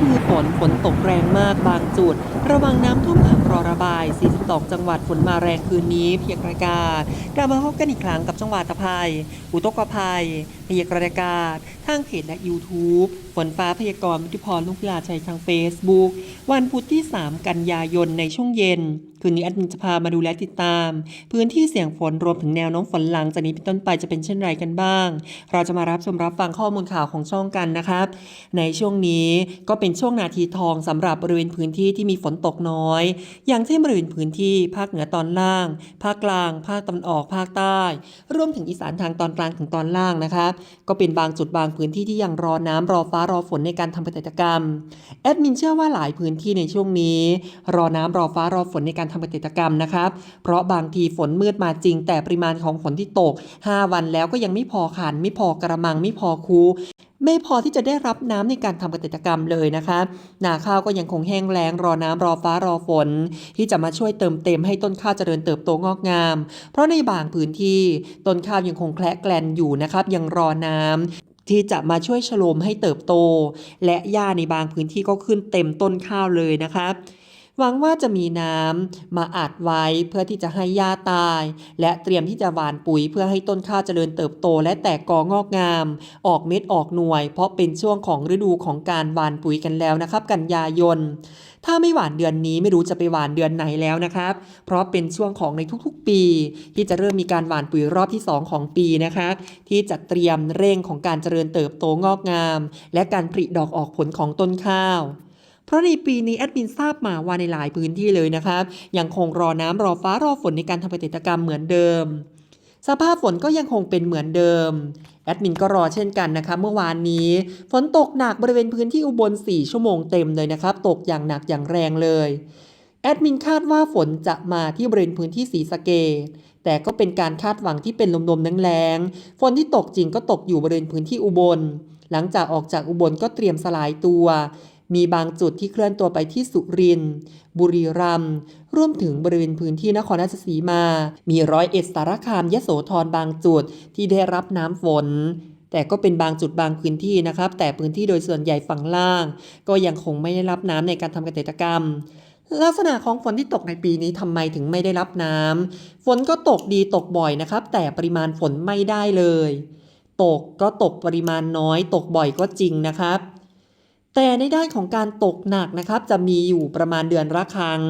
คือฝนฝนตกแรงมากบางจุด ระวังน้ำท่วมขังรอระบาย 42 จังหวัดฝนมาแรงคืนนี้เพียงระกาศกลับมาพบกันอีกครั้งกับจังหวัดตะไคร่อุตกภัยพยากรณ์อากาศทางเพจและ YouTube ฝนฟ้าพยากรณ์วิทยพรลูกพลาชัยทาง Facebook วันพุธที่ 3 กันยายนในช่วงเย็น คืนนี้แอดมินจะพามาดูและติดตาม พื้นที่เสี่ยงฝนรวมถึงแนวน้มฝนหลังจากนี้เป็นต้นไปจะเป็นเช่นไรกันบ้าง เราจะมารับชมรับฟังข้อมูลข่าวของช่องกันนะครับ ในช่วงนี้ก็เป็นช่วงนาทีทองสำหรับบริเวณพื้นที่ที่มีฝนตกน้อย อย่างเช่นบริเวณพื้นที่ภาคเหนือตอนล่าง ภาคกลาง ภาคตะวันออกภาคใต้ รวมถึงอีสานทางตอนกลางถึงตอนล่างนะครับ ก็เป็นบางจุดบางพื้นที่ที่ยังรอน้ำรอฟ้ารอฝนในการทำเกษตรกรรม แอดมินเชื่อว่าหลายพื้นที่ในช่วงนี้ รอน้ำรอฟ้ารอฝนในการทำเกษตรกรรมนะครับ เพราะบางทีฝนมืดมาจริง แต่ปริมาณของฝนที่ตก 5 วันแล้วก็ยังไม่พอขัน ไม่พอกระมังไม่พอคูไม่พอที่จะได้รับน้ำในการทำเกษตรกรรมเลยนะคะ นาข้าวก็ยังคงแห้งแล้งรอน้ำรอฟ้ารอฝน ที่จะมาช่วยเติมเต็มให้ต้นข้าวเจริญเติบโตงอกงาม เพราะในบางพื้นที่ต้นข้าวยังคงแคละแกลนอยู่นะครับยังรอน้ำ ที่จะมาช่วยชโลมให้เติบโต และหญ้าในบางพื้นที่ก็ขึ้นเต็มต้นข้าวเลยนะครับ หวังว่าจะมีน้ำมาอัดไว้เพื่อที่จะให้หญ้าตาย และเตรียมที่จะหว่านปุ๋ยเพื่อให้ต้นข้าวเจริญเติบโต และแตกกองอกงาม ออกเม็ดออกหน่วย เพราะเป็นช่วงของฤดูของการหว่านปุ๋ยกันแล้วนะครับ กันยายนถ้าไม่หว่านเดือนนี้ไม่รู้จะไปหว่านเดือนไหนแล้วนะครับ เพราะเป็นช่วงของในทุกๆปี ที่จะเริ่มมีการหว่านปุ๋ยรอบที่ 2 ของปีนะคะ ที่จะเตรียมเร่งของการเจริญเติบโตงอกงาม และการผลิดอกออกผลของต้นข้าว เพราะในปีนี้แอดมินทราบมาว่าในหลายพื้นที่เลยนะครับยังคงรอน้ำรอฟ้ารอฝนในการทำเกษตรกรรมเหมือนเดิม สภาพฝนก็ยังคงเป็นเหมือนเดิมแอดมินก็รอเช่นกันนะคะเมื่อวานนี้ ฝนตกหนักบริเวณพื้นที่อุบล 4 ชั่วโมงเต็มเลยนะครับ ตกอย่างหนักอย่างแรงเลยแอดมินคาดว่าฝนจะมาที่บริเวณพื้นที่สีสะเกดแต่ก็เป็นการคาดหวังที่เป็นลมๆแรงๆฝนที่ตกจริงก็ตกอยู่บริเวณพื้นที่อุบล หลังจากออกจากอุบลก็เตรียมสลายตัว มีบางจุดที่เคลื่อนตัวไปที่สุรินทร์บุรีรัมย์รวมถึงบริเวณพื้นที่นครราชสีมา มีร้อยเอ็ดสารคามยโสธรบางจุดที่ได้รับน้ำฝนแต่ก็เป็นบางจุดบางพื้นที่นะครับ แต่พื้นที่โดยส่วนใหญ่ฝั่งล่าง ก็ยังคงไม่ได้รับน้ำในการทำเกษตรกรรม ลักษณะของฝนที่ตกในปีนี้ทำไมถึงไม่ได้รับน้ำฝนก็ตกดีตกบ่อยนะครับ แต่ปริมาณฝนไม่ได้เลย ตกก็ตกปริมาณน้อย ตกบ่อยก็จริงนะครับ แต่ในด้านของการตกหนักนะครับจะมีอยู่ประมาณเดือนละครั้ง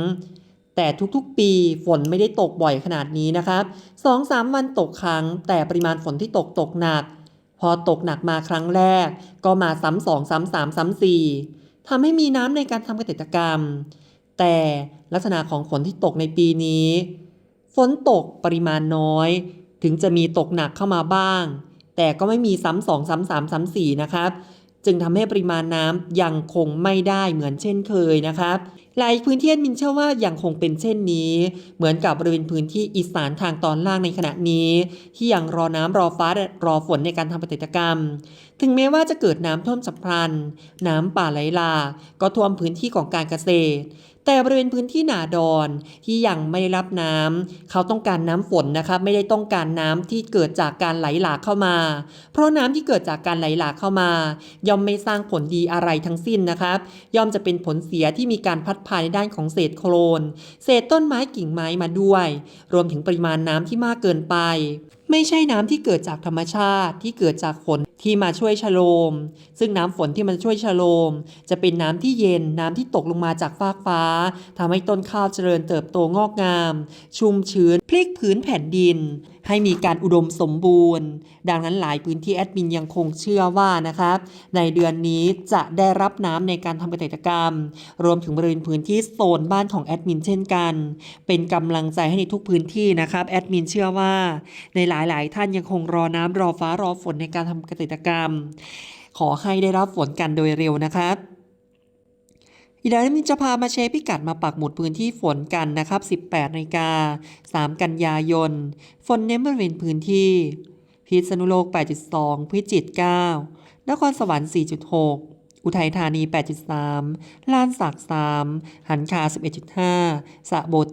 แต่ทุกๆปีฝนไม่ได้ตกบ่อยขนาดนี้นะครับสองสามวันตกครั้ง แต่ปริมาณฝนที่ตกตกหนัก พอตกหนักมาครั้งแรก ก็มาซ้ำสองซ้ำสามซ้ำสี่ทำให้มีน้ำในการทำเกษตรกรรม แต่ลักษณะของฝนที่ตกในปีนี้ ฝนตกปริมาณน้อย ถึงจะมีตกหนักเข้ามาบ้าง แต่ก็ไม่มีซ้ำสองซ้ำสามซ้ำสี่นะครับ จึงทำให้ปริมาณน้ำยังคงไม่ได้เหมือนเช่นเคยนะครับหลายพื้นที่แอดมินเชื่อว่ายังคงเป็นเช่นนี้ เหมือนกับบริเวณพื้นที่อีสานทางตอนล่างในขณะนี้ ที่ยังรอน้ำรอฟ้ารอฝนในการทำเกษตรกรรม ถึงแม้ว่าจะเกิดน้ำท่วมฉับพลัน น้ำป่าไหลหลากก็ท่วมพื้นที่ของการเกษตร แต่บริเวณพื้นที่หนาดอนที่ยังไม่ได้รับน้ำเขาต้องการน้ำฝนนะครับไม่ได้ต้องการน้ำที่เกิดจากการไหลหลากเข้ามา เพราะน้ำที่เกิดจากการไหลหลากเข้ามา ย่อมไม่สร้างผลดีอะไรทั้งสิ้นนะครับ ย่อมจะเป็นผลเสียที่มีการพัดพาในด้านของเศษโคลน เศษต้นไม้กิ่งไม้มาด้วย รวมถึงปริมาณน้ำที่มากเกินไป ไม่ใช่น้ำที่เกิดจากธรรมชาติที่เกิดจากฝนที่มาช่วยชะโลม ซึ่งน้ำฝนที่มันช่วยชะโลม จะเป็นน้ำที่เย็นน้ำที่ตกลงมาจากฟากฟ้าทำให้ต้นข้าวเจริญเติบโตงอกงาม ชุ่มชื้นพลิกผืนแผ่นดิน ให้มีการอุดมสมบูรณ์ ดังนั้นหลายพื้นที่แอดมินยังคงเชื่อว่านะครับ ในเดือนนี้จะได้รับน้ำในการทำเกษตรกรรม รวมถึงบริเวณพื้นที่โซนบ้านของแอดมินเช่นกัน เป็นกำลังใจให้ในทุกพื้นที่นะครับแอดมินเชื่อว่าในหลายๆ ท่านยังคงรอน้ำรอฟ้ารอฝนในการทำเกษตรกรรม ขอให้ได้รับฝนกันโดยเร็วนะครับอีกแล้วมินจะพามาแชร์พิกัดมาปักหมุดพื้นที่ฝนกันนะครับ 18นาฬิกา3 กันยายน ฝนเน้นบริเวณพื้นที่ พิษณุโลก 8.2 พิจิตร 9 นครสวรรค์ 4.6 อุทัยธานี 8.3 ล้านสัก3หันคา 11.5 สะโบด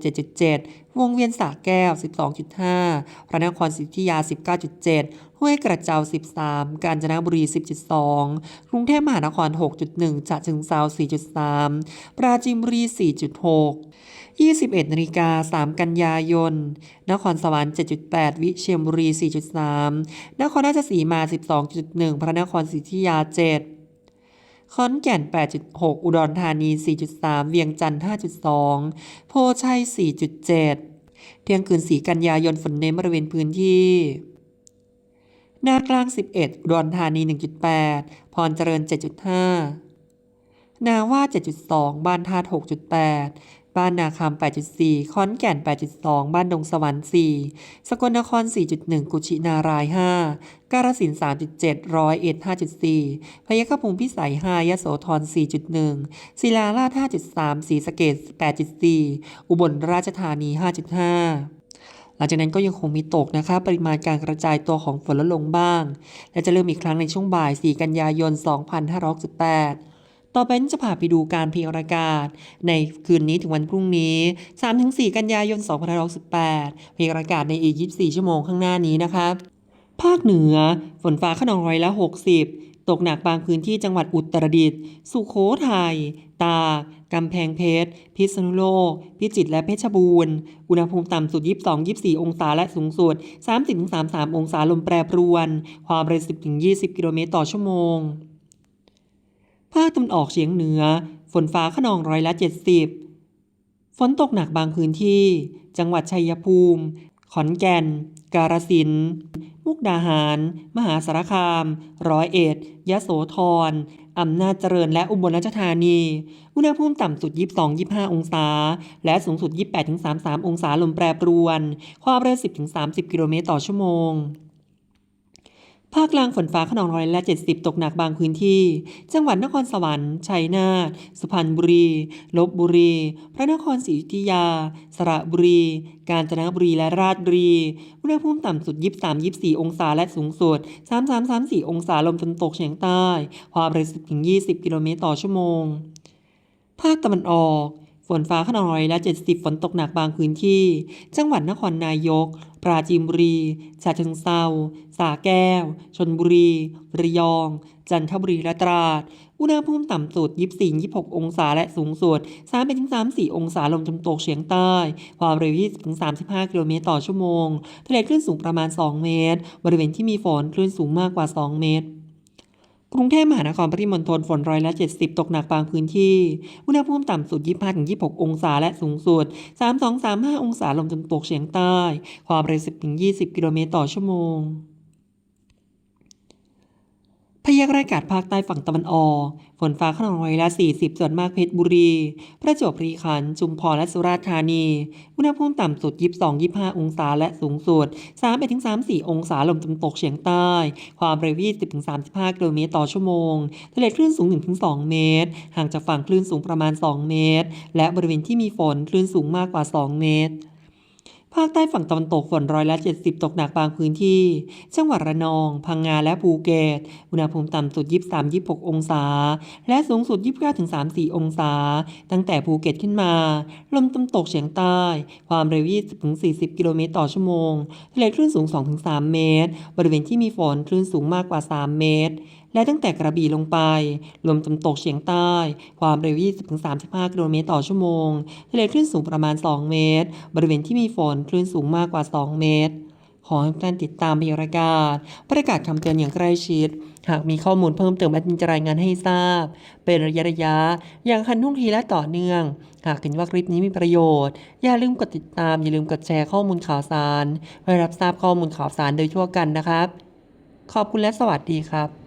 7.7 วงเวียนสระแก้ว 12.5 พระนครศรีอยุธยา 19.7 ห้วยกระเจ้า 13 กาญจนบุรี 10.2 กรุงเทพมหานคร 6.1ฉะเชิงเทรา4.3 ปราจีนบุรี 4.6 21นาฬิกา3กันยายน นครสวรรค์ 7.8 วิเชียรบุรี 4.3 นครราชสีมา 12.1 พระนครศรีอยุธยา 7 ขอนแก่น 8.6 อุดรธานี 4.3 เวียงจันทร์ 5.2 โพชัย 4.7 เที่ยงคืน 4 กันยายนฝนเน้นบริเวณพื้นที่นากลาง 11 อุดรธานี 1.8 พรเจริญ 7.5 นาว่า 7.2 บ้านธาตุ6.8 บ้านนาคำ 8.4ขอนแก่น 8.2 บ้านดงสวรรค์ 4 สกลนคร 4.1 กุชินาราย 5 กาฬสินธุ์3.7 ร้อยเอ็ด 5.4 พยัคฆภูมิพิสัย 5 ยโสธร 4.1 ศิลาราช 5.3 ศรีสะเกษ8.4 อุบลราชธานี 5.5หลังจากนั้นก็ยังคงมีตกนะคะ ปริมาณการกระจายตัวของฝนลดลงบ้าง และจะเริ่มอีกครั้งในช่วงบ่าย 4 กันยายน 2568 ต่อไปนี้จะพาไปดูการพยากรณ์อากาศในคืนนี้ถึงวันพรุ่งนี้ 3-4 กันยายน 2568พยากรณ์อากาศในอีก 24 ชั่วโมงข้างหน้านี้นะครับภาคเหนือ ฝนฟ้าขนองร้อยละ 60 ตกหนักบางพื้นที่จังหวัดอุตรดิตถ์สุโขทัย ตาก กำแพงเพชร พิษณุโลก พิจิตรและเพชรบูรณ์ อุณหภูมิต่ำสุด 22-24 องศาและสูงสุด 30-33 องศาลมแปรปรวน ความเร็ว10-20 กิโลเมตรต่อชั่วโมง ภาคตะวันออกเฉียงเหนือ ฝนฟ้าขนองร้อยละ 70 ฝนตกหนักบางพื้นที่ จังหวัดชัยภูมิ ขอนแก่น กาฬสินธุ์มุกดาหาร มหาสารคาม ร้อยเอ็ด ยะโสธรอำนาจเจริญและอุบลราชธานี อุณหภูมิต่ำสุด 22-25 องศา และสูงสุด 28-33 องศาลมแปรปรวน ความเร็ว 10-30 กิโลเมตรต่อชั่วโมง ภาคกลางฝนฟ้าขนองร้อยละ 70 ตกหนักบางพื้นที่ จังหวัดนครสวรรค์ ชัยนาท สุพรรณบุรี ลบบุรี พระนครศรีอยุธยา สระบุรี กาญจนบุรี และราชบุรี อุณหภูมิต่ำสุด 23-24 องศา และสูงสุด 33-34 องศา ลมตะวันตกเฉียงใต้ ความเร็ว10-20 กิโลเมตรต่อชั่วโมง ภาคตะวันออก ฝนฟ้าขนองร้อยละ70 ฝนตกหนักบางพื้นที่ จังหวัดนครนายก ปราจีนบุรีฉะเชิงเทราสระแก้ว ชนบุรี ระยอง จันทบุรีและตราด อุณหภูมิต่ำสุด 24-26 องศาและสูงสุด 3-34 องศาลมตะวันตกเฉียงใต้ ความเร็ว 20-35 กิโลเมตรต่อชั่วโมง ทะเลคลื่นสูงประมาณ 2 เมตร บริเวณที่มีฝนคลื่นสูงมากกว่า 2 เมตร กรุงเทพมหานครปริมณฑลฝนร้อยละ 70 ตกหนักบางพื้นที่ อุณหภูมิต่ำสุด 25-26 องศาและสูงสุด 32-35 องศาลมตะวันตกเฉียงใต้ ความเร็ว 10-20 กิโลเมตรต่อชั่วโมง พยากรณ์อากาศภาคใต้ฝั่งตะวันออก ฝนฟ้าขนองร้อยละ 40 ส่วนมากเพชรบุรี ประจวบคีรีขันธ์ชุมพรและสุราษฎร์ธานี อุณหภูมิต่ำสุด 22-25 องศาและสูงสุด 31-34 องศาลมตะวันตกเฉียงใต้ ความเร็ว 20-35 กิโลเมตรต่อชั่วโมง ทะเลคลื่นสูง 1-2 เมตร ห่างจากฝั่งคลื่นสูงประมาณ 2 เมตร และบริเวณที่มีฝนคลื่นสูงมากกว่า 2 เมตร ภาคใต้ฝั่งตะวันตกฝนร้อยละ 70 ตกหนักบางพื้นที่ จังหวัดระนอง พังงาและภูเก็ต อุณหภูมิต่ำสุด 23-26 องศา และสูงสุด 29-34 องศา ตั้งแต่ภูเก็ตขึ้นมา ลมตะวันตกเฉียงใต้ ความเร็ว 20-40 กิโลเมตรต่อชั่วโมง ทะเลคลื่นสูง 2-3 เมตร บริเวณที่มีฝนคลื่นสูงมากกว่า 3 เมตร และตั้งแต่กระบี่ลงไป ลมตะวันตกเฉียงใต้ ความเร็ว 20-35 กิโลเมตรต่อชั่วโมง ทะเลคลื่นสูงประมาณ 2 เมตร บริเวณที่มีฝนคลื่นสูงมากกว่า 2 เมตร ขอให้ท่านติดตามพยากรณ์อากาศประกาศคำเตือนอย่างใกล้ชิด หากมีข้อมูลเพิ่มเติมแอดมินจะรายงานให้ทราบ เป็นระยะระยะ อย่างทันทุ่งทีและต่อเนื่อง หากเห็นว่าคลิปนี้มีประโยชน์ อย่าลืมกดติดตาม อย่าลืมกดแชร์ข้อมูลข่าวสารเพื่อรับทราบข้อมูลข่าวสารโดยทั่วกันนะครับ ขอบคุณและสวัสดีครับ